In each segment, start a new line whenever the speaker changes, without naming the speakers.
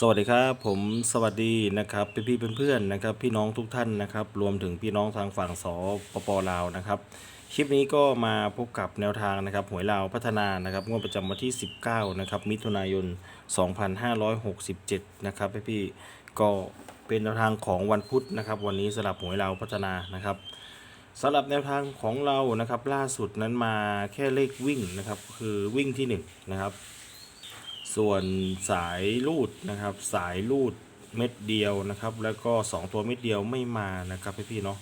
สวัสดีครับผมสวัสดีนะครับพี่พี่ๆเพื่อนๆนะครับ พี่น้องทุกท่านนะครับ รวมถึงพี่น้องทางฝั่งสปปลาวนะครับคลิปนี้ก็มาพบกับแนวทางนะครับหวยลาวพัฒนานะครับงวดประจำวันที่ 19นะครับมิถุนายน 2567นะครับพี่พี่ๆก็เป็นแนวทางของวันพุธนะครับ วันนี้สลับหวยลาวพัฒนานะครับสำหรับแนวทางของเรานะครับ ล่าสุดนั้นมาแค่เลขวิ่งนะครับ คือวิ่งที่1นงนะครับ ส่วนสายลูดนะครับ สายลูดเม็ดเดียวนะครับ แล้วก็ 2 ตัวเม็ดเดียวไม่มานะครับพี่ๆเนาะ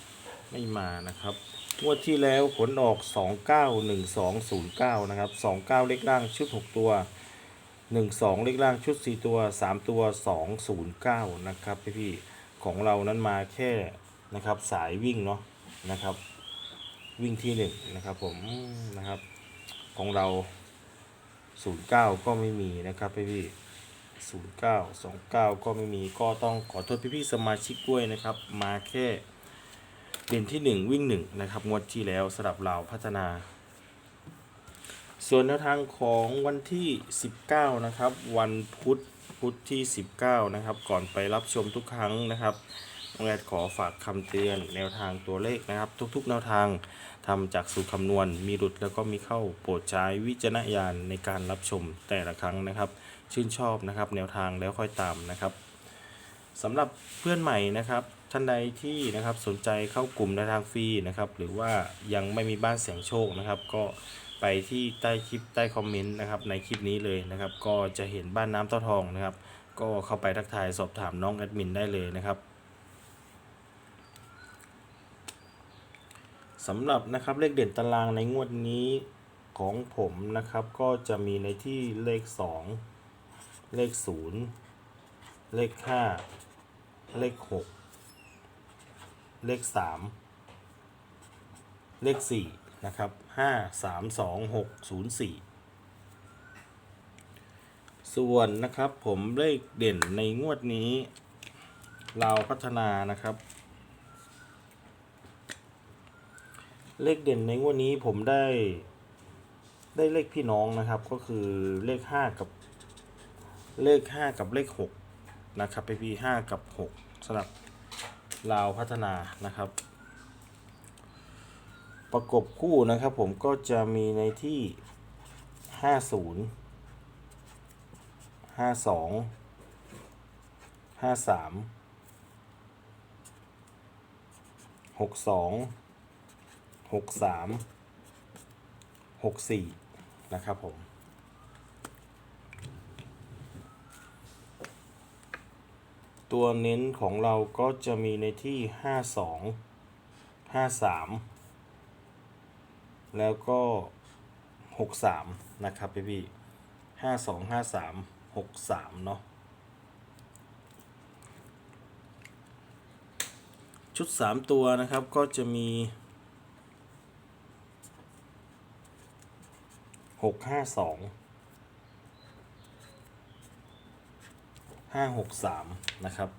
ไม่มานะครับงวดที่แล้วผลออก 291209 นะครับ 29 เลขล่างชุด 6 ตัว 12 เลขล่างชุด 4 ตัว 3 ตัว 209 นะครับพี่ๆของเรานั้นมาแค่นะครับสายวิ่งเนาะนะครับ วิ่งที่ 1 นะครับผมนะครับของเรา 09ก็ไม่มีนะครับพี่พี่09 29ก็ไม่มีก็ต้องขอโทษพี่พี่สมาชิกด้วยนะครับ มาแค่เด่นที่1วิ่ง1นะครับงวดที่แล้วสำหรับเราพัฒนา ส่วนแนวทางของวันที่19นะครับ วันพุธพุธที่19นะครับ ก่อนไปรับชมทุกครั้งนะครับ น้องแอดขอฝากคำเตือนแนวทางตัวเลขนะครับ ทุกๆ แนวทางทำจากสูตรคำนวณ มีหลุดแล้วก็มีเข้าโปรดใช้วิจารณญาณในการรับชมแต่ละครั้งนะครับ ชื่นชอบนะครับแนวทางแล้วค่อยตามนะครับสำหรับเพื่อนใหม่นะครับท่านใดที่นะครับสนใจเข้ากลุ่มในวทางฟรีนะครับ หรือว่ายังไม่มีบ้านเสียงโชคนะครับ ก็ไปที่ใต้คลิปใต้คอมเมนต์นะครับในคลิปนี้เลยนะครับ ก็จะเห็นบ้านน้ำเต้าทองนะครับ ก็เข้าไปทักทายสอบถามน้องแอดมินได้เลยนะครับ สำหรับนะครับเลขเด่นตารางในงวดนี้ของผมนะครับ ก็จะมีในที่เลข 2 เลข 0 เลข 5 เลข 6 เลข 3 เลข 4 นะครับ 5 3 2 6 0 4 ส่วนนะครับผมเลขเด่นในงวดนี้ เราพัฒนานะครับ เลขเด่นในงวดนี้ผมได้ ได้เลขพี่น้องนะครับ ก็คือเลข5กับ เลข5กับเลข6นะครับไปพี่5กับ6สำหรับลาวพัฒนานะครับ ประกบคู่นะครับผมก็จะมีในที่50 52 53 62หกสามหกสี่นะครับผมตัวเน้นของเราก็จะมีในที่ห้าสองห้าสามแล้วก็หกสามนะครับพี่พี่ห้าสองห้าสามหกสามเนาะชุด 3 ตัวนะครับก็จะมี หกห้าสองห้าหกสามนะครับ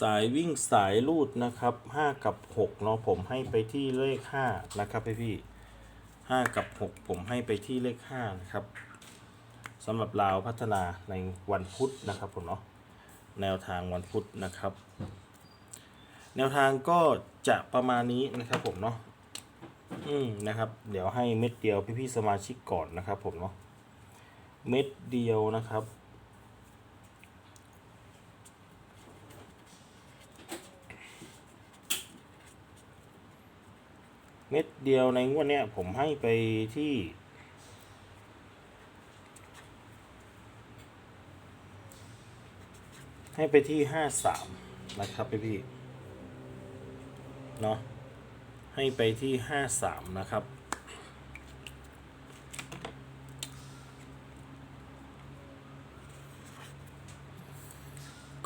สายวิ่งสายลูดนะครับห้ากับหกเนาะผมให้ไปที่เลขห้านะครับพี่พี่ห้ากับหกผมให้ไปที่เลขห้านะครับสำหรับลาวพัฒนาในวันพุธนะครับผมเนาะ แนวทางวันพุธนะครับ แนวทางก็จะประมาณนี้นะครับผมเนาะอืมนะครับ เดี๋ยวให้เม็ดเดียวพี่ๆสมาชิกก่อนนะครับผมเนาะเม็ดเดียวนะครับเม็ดเดียวในงวดเนี้ยผมให้ไปที่ ให้ไปที่ห้าสามนะครับพี่พี่เนาะให้ไปที่ห้าสามนะครับ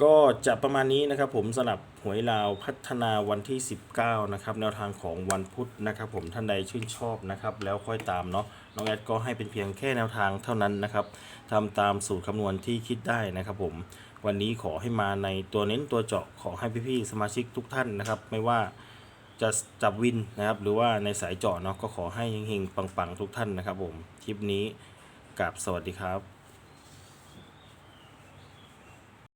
ก็จะประมาณนี้นะครับผมสำหรับหวยลาวพัฒนาวันที่ 19 นะครับแนวทางของวันพุธนะครับ ผมท่านใดชื่นชอบนะครับ แล้วค่อยตามเนาะน้องแอดก็ให้เป็นเพียงแค่แนวทางเท่านั้นนะครับทำตามสูตรคำนวณที่คิดได้นะครับผม วันนี้ขอให้มาในตัวเน้นตัวเจาะขอให้พี่ๆสมาชิกทุกท่านนะครับ ไม่ว่าจะจับวินนะครับ หรือว่าในสายเจาะเนาะก็ขอให้เฮงๆปังๆทุกท่านนะครับ ผมคลิปนี้กับสวัสดีครับ